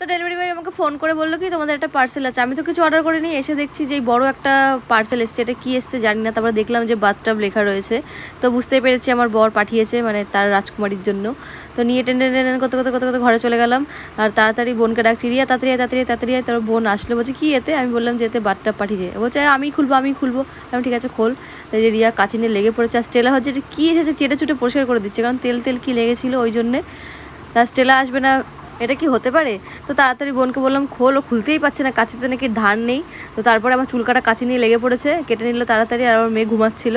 তো delivery boy আমাকে phone করে বলল কি, তোমাদের একটা পার্সেল আছে। আমি তো কিছু অর্ডার করিনি, এসে দেখছি যে বড় একটা পার্সেল এসছে, এটা কী এসছে জানি না, তারপরে দেখলাম যে বাথটাব লেখা রয়েছে। তো বুঝতেই পেরেছি আমার বর পাঠিয়েছে মানে তার রাজকুমারীর জন্য। তো নিয়ে টেনে টেনে করতে করতে করতে করতে ঘরে চলে গেলাম। আর তাড়াতাড়ি বোনকে ডাকছি, রিয়া, তাড়াতাড়ি তাড়াতাড়ি তাড়াতাড়ি তারপর বোন আসলো, বলছে, কী এতে? আমি বললাম যে, এতে বাথটাব পাঠিয়েছে বলছে আমি খুলবো আমি খুলবো। আমি ঠিক আছে, খোল। তাই যে রিয়া কাচিনে লেগে পড়েছে, আর স্টেলা হচ্ছে যে কী এসেছে চেটে চুটে পরিষ্কার করে দিচ্ছে, কারণ তেল তেল কি লেগেছিল ওই জন্যে। তা স্টেলা আসবে না এটা কি হতে পারে? তো তাড়াতাড়ি বোনকে বললাম, খোল, ও খুলতেই পারছে না, কাঁচিতে নাকি ধান নেই। তো তারপরে আমার চুলকাটা কাটা কাচি নিয়ে লেগে পড়েছে, কেটে নিল তাড়াতাড়ি, আর আমার মেয়ে ঘুমাচ্ছিল।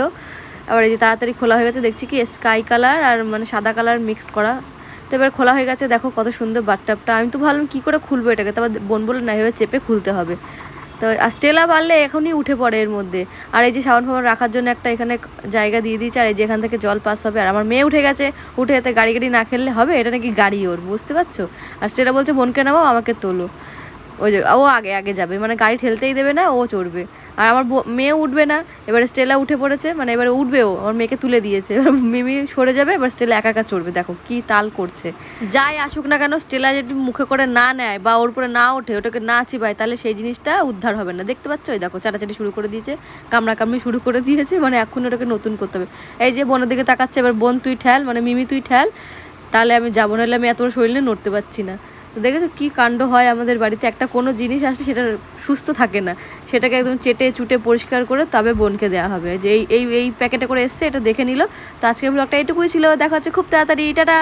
আবার এই যে তাড়াতাড়ি খোলা হয়ে গেছে, দেখছি কি স্কাই কালার আর মানে সাদা কালার মিক্সড করা। তো এবার খোলা হয়ে গেছে, দেখো কত সুন্দর বাথটাবটা। আমি তো ভাবলাম, কী করে খুলবো এটাকে? তারপর বোন বলল, না, এভাবে চেপে খুলতে হবে। তো, আর স্টেলা পারলে এখনই উঠে পড়ে এর মধ্যে। আর এই যে সাবান ফাবান রাখার জন্য একটা এখানে জায়গা দিয়ে দিয়েছে, আর এই যে এখান থেকে জল পাস হবে। আর আমার মেয়ে উঠে গেছে, উঠে এতে গাড়ি গাড়ি না খেললে হবে? এটা নাকি গাড়ি ওর, বুঝতে পারছ? আর স্টেলা বলছে বোনকে নামাও, আমাকে তোলো। ওই যে, ও আগে আগে যাবে। মানে গাড়ি ঠেলতেই দেবে না, ও চড়বে। আর আমার মেয়ে উঠবে না, এবারে স্টেলা উঠে পড়েছে মানে এবারে উঠবে ও আমার মেয়েকে তুলে দিয়েছে। এবার মিমি সরে যাবে, এবার স্টেলা একা একা চড়বে। দেখো কি তাল করছে। যাই আসুক না কেন, স্টেলা যদি মুখে করে না নেয় বা ওর উপরে না ওঠে, ওটাকে না চিবায়, তাহলে সেই জিনিসটা উদ্ধার হবে না। দেখতে পাচ্ছ? ওই দেখো, চাটাচাটি শুরু করে দিয়েছে কামড়া কামড়ি শুরু করে দিয়েছে মানে এখন ওটাকে নতুন করতে হবে। এই যে বোনের দিকে তাকাচ্ছে, এবার বোন, তুই ঠেল মানে মিমি, তুই ঠেল, তাহলে আমি যাব, নাহলে আমি এত শরীরে নড়তে পারছি না। দেখেছ কি কাণ্ড হয় আমাদের বাড়িতে? একটা কোনো জিনিস আসলে সেটা সুস্থ থাকে না। সেটাকে একদম চেটে চুটে পরিষ্কার করে তবে বোনকে দেওয়া হবে। যে এই এই এই প্যাকেটে করে এসছে, এটা দেখে নিল। তো আজকের ব্লগটা এটুকুই ছিল। দেখা হচ্ছে খুব তাড়াতাড়ি। টাটা!